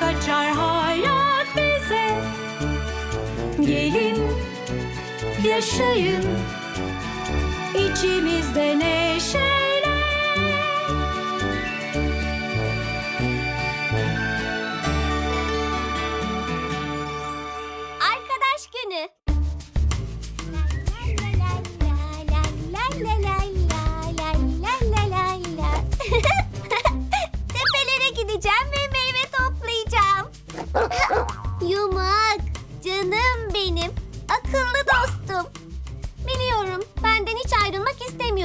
Kucak açar hayat bize. Gelin Yaşayın. İçimizde neşeyle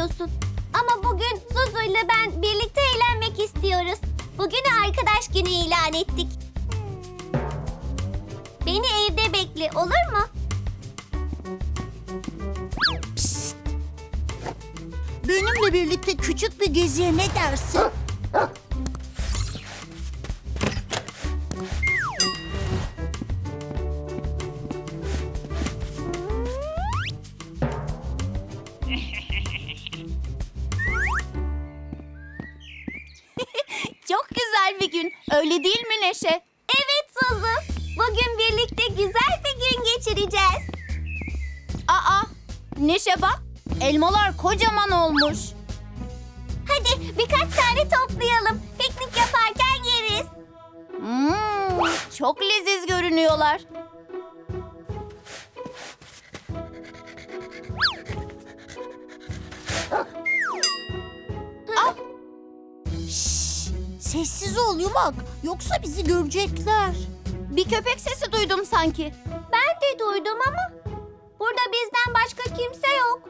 ayrılmak istemiyorsun. Ama bugün Zuzu ile ben birlikte eğlenmek istiyoruz. Bugünü arkadaş günü ilan ettik. Beni evde bekle olur mu? Benimle birlikte küçük bir geziye ne dersin? Öyle değil mi Neşe? Evet Zuzu. Bugün birlikte güzel bir gün geçireceğiz. Aa, Neşe bak. Elmalar kocaman olmuş. Hadi birkaç tane toplayalım. Piknik yaparken yeriz. Hmm, çok leziz görünüyorlar. Sessiz ol yumak. Yoksa bizi görecekler. Bir köpek sesi duydum sanki. Ben de duydum ama burada bizden başka kimse yok.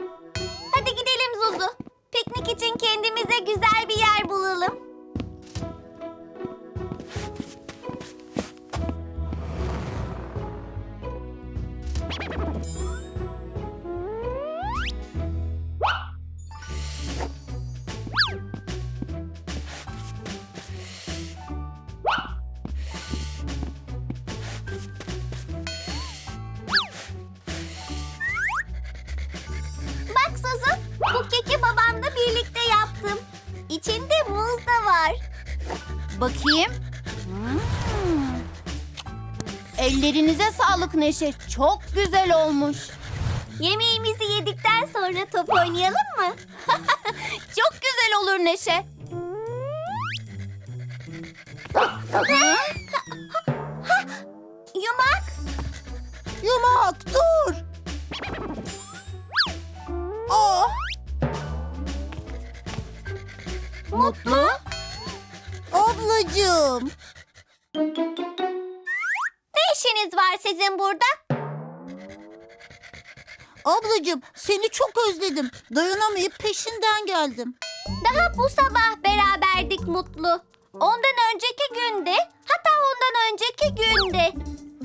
Hadi gidelim Zuzu. Piknik için kendimize güzel bir yer bulalım. Bakayım. Hmm. Ellerinize sağlık Neşe. Çok güzel olmuş. Yemeğimizi yedikten sonra top oynayalım mı? Çok güzel olur Neşe. Yumak. Yumak dur. Aa, Mutlu. Ablacığım. Ne işiniz var sizin burada? Ablacığım seni çok özledim. Dayanamayıp peşinden geldim. Daha bu sabah beraberdik Mutlu. Ondan önceki günde, hatta ondan önceki günde.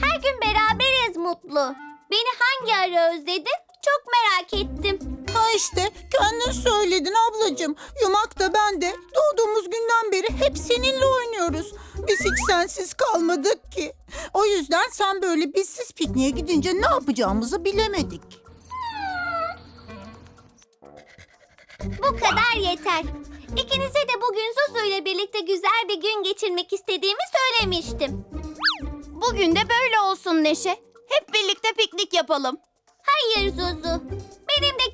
Her gün beraberiz Mutlu. Beni hangi ara özledin? Çok merak ettim. Ha işte kendin söyledin ablacığım. Yumak da ben de doğduğumuz günden beri hep seninle oynuyoruz. Biz hiç sensiz kalmadık ki. O yüzden sen böyle bizsiz pikniğe gidince ne yapacağımızı bilemedik. Bu kadar yeter. İkinize de bugün Zuzu ile birlikte güzel bir gün geçirmek istediğimi söylemiştim. Bugün de böyle olsun Neşe. Hep birlikte piknik yapalım. Hayır Zuzu.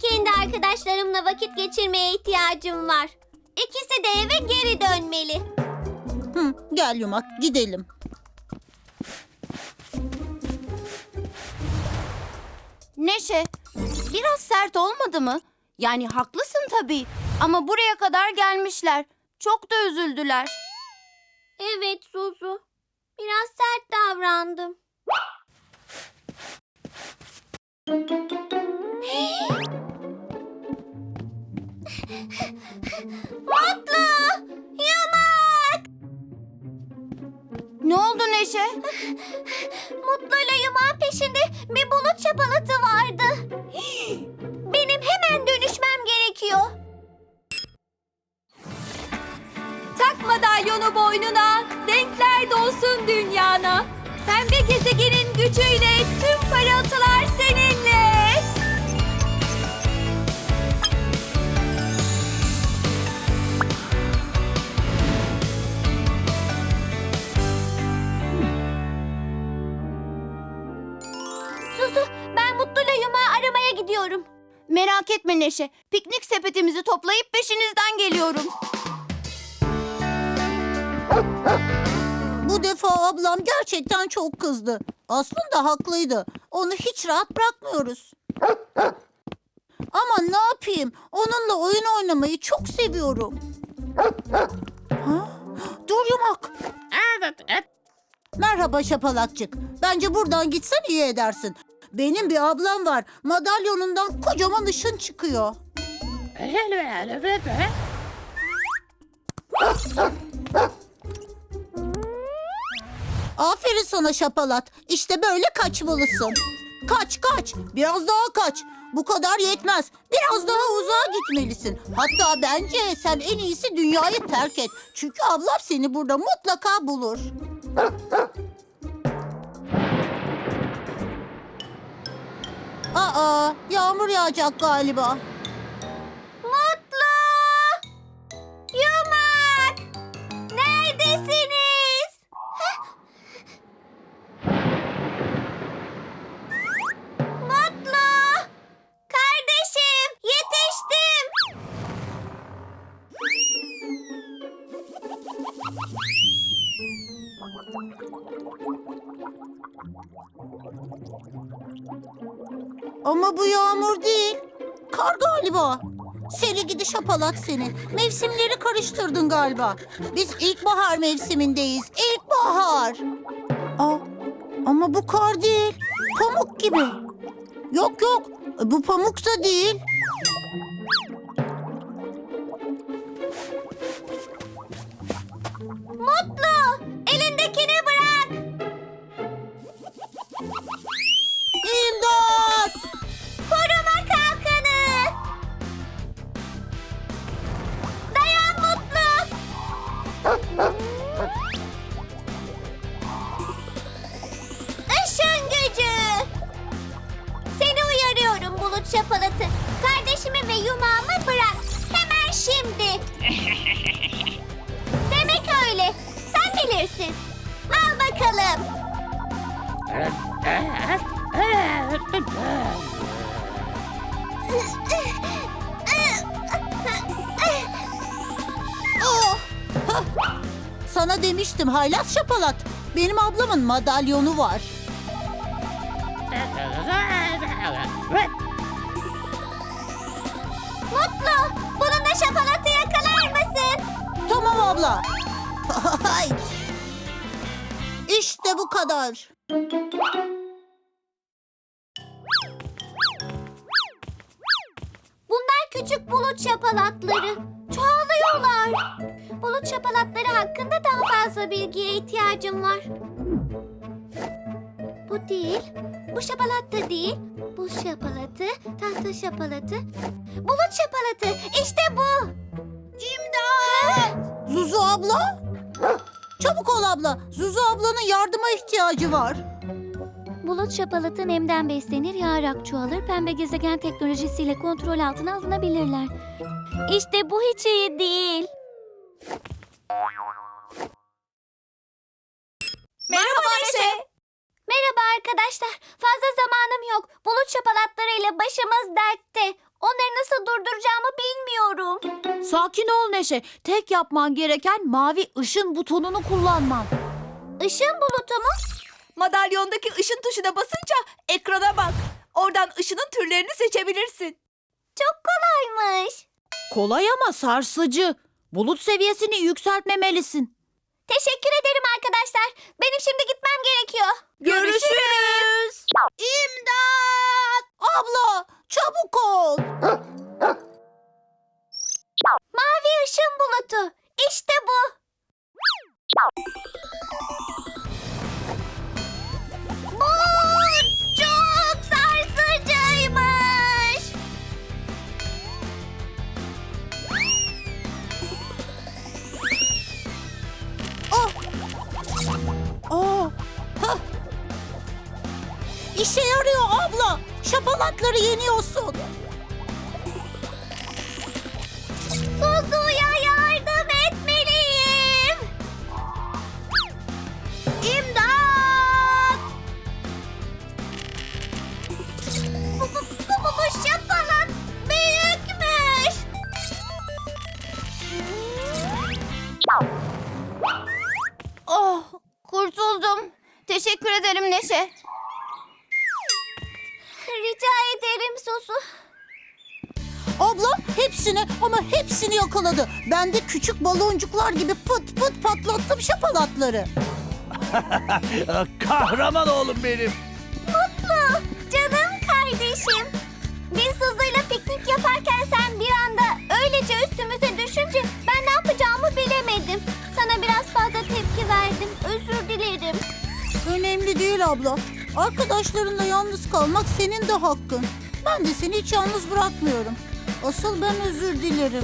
Kendi arkadaşlarımla vakit geçirmeye ihtiyacım var. İkisi de eve geri dönmeli. Hı, gel Yumak gidelim. Neşe, biraz sert olmadı mı? Yani haklısın tabii. Ama buraya kadar gelmişler. Çok da üzüldüler. Evet Zuzu. Biraz sert davrandım. Mutlu! Yumak! Ne oldu Neşe? Mutlu'yla yumağın peşinde bir bulut şapalatı vardı. Benim hemen dönüşmem gerekiyor. Tak madalyonu boynuna, renkler dolsun dünyana. Pembe gezegenin gücüyle tüm parıltılar Merak etme Neşe. Piknik sepetimizi toplayıp peşinizden geliyorum. Bu defa ablam gerçekten çok kızdı. Aslında haklıydı. Onu hiç rahat bırakmıyoruz. Ama ne yapayım? Onunla oyun oynamayı çok seviyorum. Ha? Dur yumak. Merhaba şapalakçık. Bence buradan gitsen iyi edersin. Benim bir ablam var. Madalyonundan kocaman ışın çıkıyor. Aferin sana şapalat. İşte böyle kaçmalısın. Kaç kaç. Biraz daha kaç. Bu kadar yetmez. Biraz daha uzağa gitmelisin. Hatta bence sen en iyisi dünyayı terk et. Çünkü ablam seni burada mutlaka bulur. Aa, yağmur yağacak galiba. Mutlu! Yumak! Neredesiniz? Mutlu! Kardeşim, yetiştim. Ama bu yağmur değil. Kar galiba. Seni gidi şapalat seni. Mevsimleri karıştırdın galiba. Biz ilkbahar mevsimindeyiz. İlkbahar. Aa, ama bu kar değil. Pamuk gibi. Yok yok. Bu pamuk da değil. Mutlu! Sen bilirsin. Al bakalım. Oh! Sana demiştim haylaz şapalat. Benim ablamın madalyonu var. Kadar. Bunlar küçük bulut şapalatları. Çoğalıyorlar. Bulut şapalatları hakkında daha fazla bilgiye ihtiyacım var. Bu değil. Bu şapalat da değil. Buz şapalatı, tahta şapalatı. Bulut şapalatı. İşte bu. İmdat! Zuzu abla? Çabuk ol abla. Zuzu ablanın yardıma ihtiyacı var. Bulut şapalatı nemden beslenir, yağarak çoğalır, pembe gezegen teknolojisiyle kontrol altına alınabilirler. İşte bu hiç iyi değil. Merhaba Neşe. Merhaba arkadaşlar. Fazla zamanım yok. Bulut şapalatlarıyla başımız dertte. Onları nasıl durduracağımı bilmiyorum. Sakin ol Neşe. Tek yapman gereken mavi ışın butonunu kullanman. Işın bulutu mu? Madalyondaki ışın tuşuna basınca ekrana bak. Oradan ışının türlerini seçebilirsin. Çok kolaymış. Kolay ama sarsıcı. Bulut seviyesini yükseltmemelisin. Teşekkür ederim arkadaşlar. Benim şimdi gitmem gerekiyor. Görüşürüz. İmdat! Abla Çabuk ol. Mavi ışın bulutu. İşte bu. Bu çok sarsıcıymış. Oh. Oh. Hah. İşe yarıyor abla. Şapalatları yeniyorsun. Suzu'ya yardım etmeliyim. İmdat! Bu, bu, bu, bu, bu şapalat büyükmüş. Oh, kurtuldum. Teşekkür ederim Neşe. Ederim Susu. Abla hepsini ama hepsini yakaladı. Ben de küçük baloncuklar gibi pıt pıt patlattım şapalatları. Kahraman oğlum benim. Mutlu, canım kardeşim. Biz Suzu'yla piknik yaparken sen bir anda öylece üstümüze düşünce ben ne yapacağımı bilemedim. Sana biraz fazla tepki verdim. Özür dilerim. Önemli değil abla. Arkadaşlarınla yalnız kalmak senin de hakkın. Ben de seni hiç yalnız bırakmıyorum. Asıl ben özür dilerim.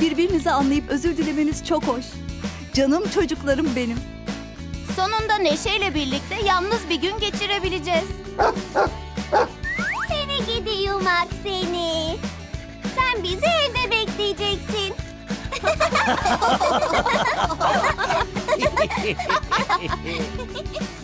Birbirinizi anlayıp özür dilemeniz çok hoş. Canım çocuklarım benim. Sonunda Neşe'yle birlikte yalnız bir gün geçirebileceğiz. Seni gidi yumak seni. Sen bizi evde bekleyeceksin.